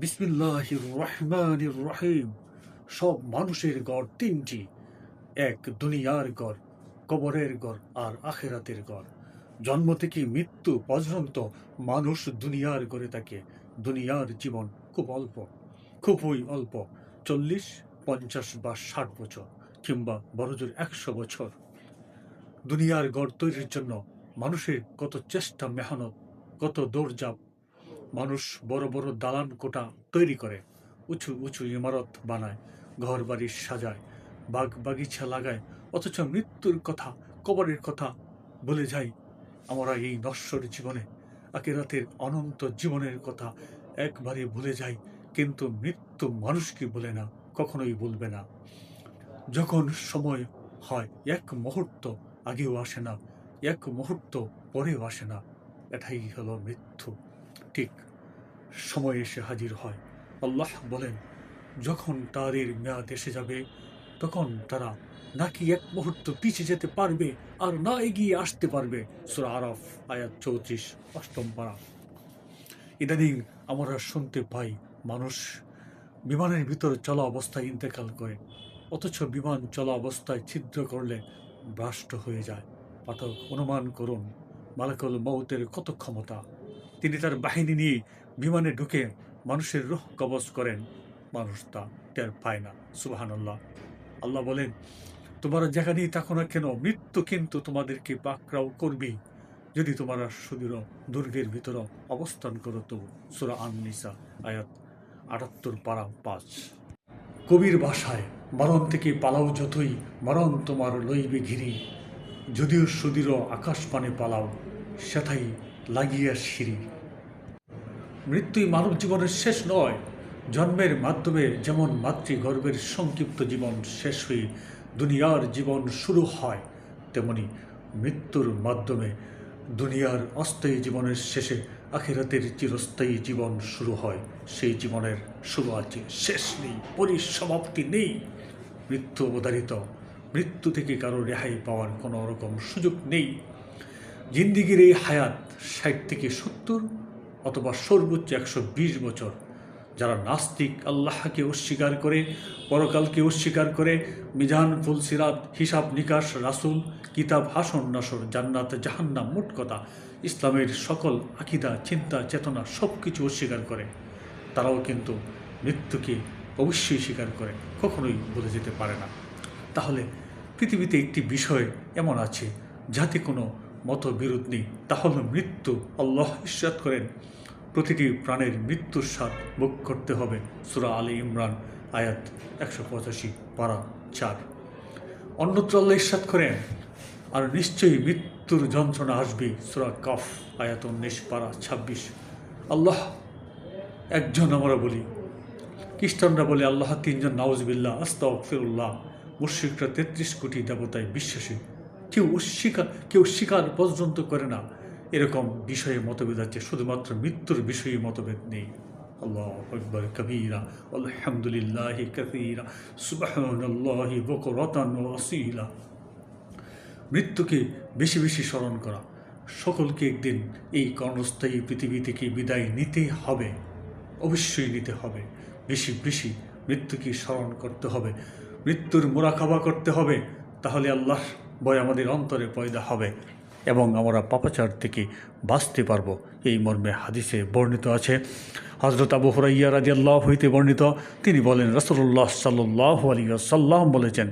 বিসমিল্লাহ রহমান রহিম। সব মানুষের গড় তিনটি, এক দুনিয়ার গড়, কবরের গড় আর আখেরাতের গড়। জন্ম থেকে মৃত্যু পর্যন্ত মানুষ দুনিয়ার গড়ে থাকে। দুনিয়ার জীবন খুব অল্প, খুবই অল্প, চল্লিশ, পঞ্চাশ বা ষাট বছর কিংবা বড়জোর একশো বছর। দুনিয়ার গড় তৈরির জন্য মানুষের কত চেষ্টা, মেহনত, কত দৌড়জাপ মানুষ বড় বড় দালান কোটা তৈরি করে, উঁচু উঁচু ইমারত বানায় ঘর বাড়ি সাজায়, বাগ বাগিচা লাগায়, অথচ মৃত্যুর কথা, কবরের কথা বলে যাই আমরা এই নশ্বর জীবনে। আকেরাতের অনন্ত জীবনের কথা একবারে ভুলে যাই, কিন্তু মৃত্যু মানুষকে বলে না, কখনোই বলবে না। যখন সময় হয়, এক মুহূর্ত আগেও আসে না, এক মুহূর্ত পরেও আসে না, এটাই হলো মৃত্যু। ঠিক সময় এসে হাজির হয়। আল্লাহ বলেন, যখন তাদের মেয়াদ এসে যাবে, তখন তারা নাকি এক মুহূর্ত পিছিয়ে যেতে পারবে আর না এগিয়ে আসতে পারবে। সুরা আরফ, আয়াত চৌত্রিশ, অষ্টম পাড়া ইদানিং আমরা শুনতে পাই, মানুষ বিমানের ভিতরে চলা অবস্থায় ইন্তেকাল করে, অথচ বিমান চলা অবস্থায় ছিদ্র করলে ভ্রাষ্ট হয়ে যায়। পাঠক, অনুমান করুন, মালাকুল মৌতের কত ক্ষমতা? তিনি তার বাহিনী নিয়ে বিমানে ঢুকে মানুষের রুহ কবজ করেন। মানুষ তা টের পায় না। সুবাহান আল্লাহ বলেন, তোমরা যেখানেই থাকো না কেন, মৃত্যু কিন্তু তোমাদেরকে পাকড়াও করবে যদি তোমরা সুদূর দুর্গের ভিতর অবস্থান করো তো। সুরা আননিসা, আয়াত আটাত্তর, পারা পাঁচ। কবির ভাষায়, মরণ থেকে পালাও যতই, মরণ তোমার লইবে ঘিরি। যদিও সুদীর আকাশ পানে পালাও সেথাই লাগিয়া সিঁড়ি। মৃত্যুই মানব জীবনের শেষ নয়, জন্মের মাধ্যমে যেমন মাতৃগর্ভের সংক্ষিপ্ত জীবন শেষ হয়ে দুনিয়ার জীবন শুরু হয়, তেমনি মৃত্যুর মাধ্যমে দুনিয়ার অস্থায়ী জীবনের শেষে আখেরাতের চিরস্থায়ী জীবন শুরু হয়। সেই জীবনের শুরু আছে শেষ নেই, পরিসমাপ্তি নেই। মৃত্যু অবধারিত, মৃত্যু থেকে কারও রেহাই পাওয়ার কোনো রকম সুযোগ নেই। জিন্দিগির এই হায়াত ষাট থেকে সত্তর অথবা সর্বোচ্চ একশো বিশ বছর, যারা নাস্তিক আল্লাহকে অস্বীকার করে, পরকালকে অস্বীকার করে, মিজান ফুলসিরাত হিসাব নিকাশ, রাসুল, কিতাব, হাসন, নাসর, জান্নাত, জাহান্নাম, মোট কথা, ইসলামের সকল আকিদা, চিন্তা, চেতনা সব কিছু অস্বীকার করে। তারাও কিন্তু মৃত্যুকে অবশ্যই স্বীকার করে, কখনোই বলে যেতে পারে না। তাহলে পৃথিবীতে একটি বিষয় এমন আছে, যাতে কোনো মতবিরোধ নেই তা হল মৃত্যু আল্লাহ ইস্বাদ করেন। প্রতিটি প্রাণের মৃত্যুর স্বাদ ভোগ করতে হবে। সুরা আলী ইমরান, আয়াত একশো পঁচাশি, পারা চার। অন্যত্র আল্লাহ ইস্বাদ করেন, আর নিশ্চয়ই মৃত্যুর যন্ত্রণা আসবে। সুরা কফ, আয়াত উনিশ, পারা ছাব্বিশ। আল্লাহ একজন আমরা বলি। খ্রিস্টানরা বলে, আল্লাহ তিনজন নাউজবিল্লা আস্তাও ফিরুল্লাহ মুশ্রিকরা তেত্রিশ কোটি দেবতায় বিশ্বাসী। কেউ অস্বীকার কেউ স্বীকার পর্যন্ত করে না। এরকম বিষয়ে মতভেদ আছে, শুধুমাত্র মৃত্যুর বিষয়ে মতভেদ নেই। আল্লাহ কবিরা কবিরা মৃত্যুকে বেশি বেশি স্মরণ করা। সকলকে একদিন এই কর্ণস্থায়ী পৃথিবী থেকে বিদায় নিতে হবে। অবশ্যই নিতে হবে। বেশি বেশি মৃত্যুকে স্মরণ করতে হবে। মৃত্যুর মোরাকাবা করতে হবে। তাহলে আল্লাহ ভয় আমাদের অন্তরে পয়দা হবে এবং আমরা পাপাচার থেকে বাঁচতে পারব। এই মর্মে হাদিসে বর্ণিত আছে হজরত আবু হরাইয়া রাজি আল্লাহ হইতে বর্ণিত, তিনি বলেন রসল্লাহ সাল্লাহ আলী সাল্লাম বলেছেন,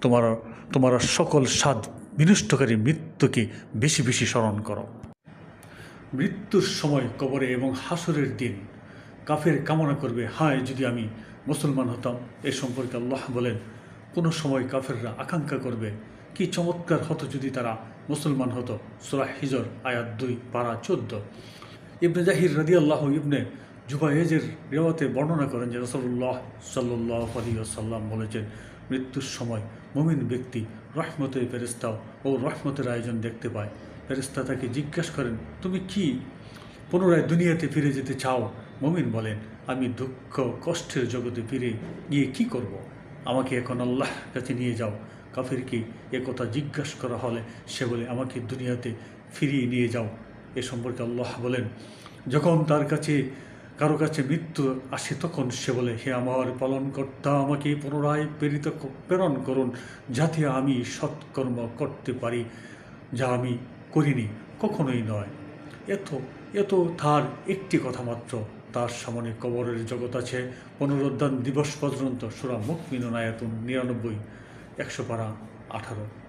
তোমার তোমার সকল স্বাদ বিনষ্টকারী মৃত্যুকে বেশি বেশি স্মরণ করো। মৃত্যুর সময় কবরে এবং হাসরের দিন কাফের কামনা করবে, হায়, যদি আমি মুসলমান হতাম। এ সম্পর্কে আল্লাহ বলেন, কোনো সময় কাফেররা আকাঙ্ক্ষা করবে কি চমৎকার হতো যদি তারা মুসলমান হতো। সুরাহ হিজর, আয়াত দুই পাড়া চোদ্দ। ইবনে জাহির রাদি আল্লাহ ইবনে জুবাইজের রেওয়াতে বর্ণনা করেন যে রসল্লাহ সাল্লাহ আলী সাল্লাম বলেছেন, মৃত্যুর সময় মমিন ব্যক্তি রহমতের ফেরিস্তাও ও রহমতের আয়োজন দেখতে পায়। ফেরিস্তা তাকে জিজ্ঞাসা করেন, তুমি কি পুনরায় দুনিয়াতে ফিরে যেতে চাও? মমিন বলেন, আমি দুঃখ, কষ্টের জগতে ফিরে গিয়ে কি করব। আমাকে এখন আল্লাহ কাছে নিয়ে যাও। কাফিরকে কথা জিজ্ঞাসা করা হলে সে বলে, আমাকে দুনিয়াতে ফিরিয়ে নিয়ে যাও। এ সম্পর্কে আল্লাহ বলেন, যখন তার কাছে, কারও কাছে মৃত্যু আসে তখন সে বলে, হে আমার পালন পালনকর্তা, আমাকে পুনরায় প্রেরিত প্রেরণ করুন, যাতে আমি সৎকর্ম করতে পারি, যা আমি করিনি, কখনোই নয়। এত এত তার একটি কথা মাত্র। তার সামনে কবরের জগৎ আছে। পুনরুদ্ধান দিবস পর্যন্ত সুরা মুখ মিননায়াতুন নিরানব্বই। একশো পারা আঠারো।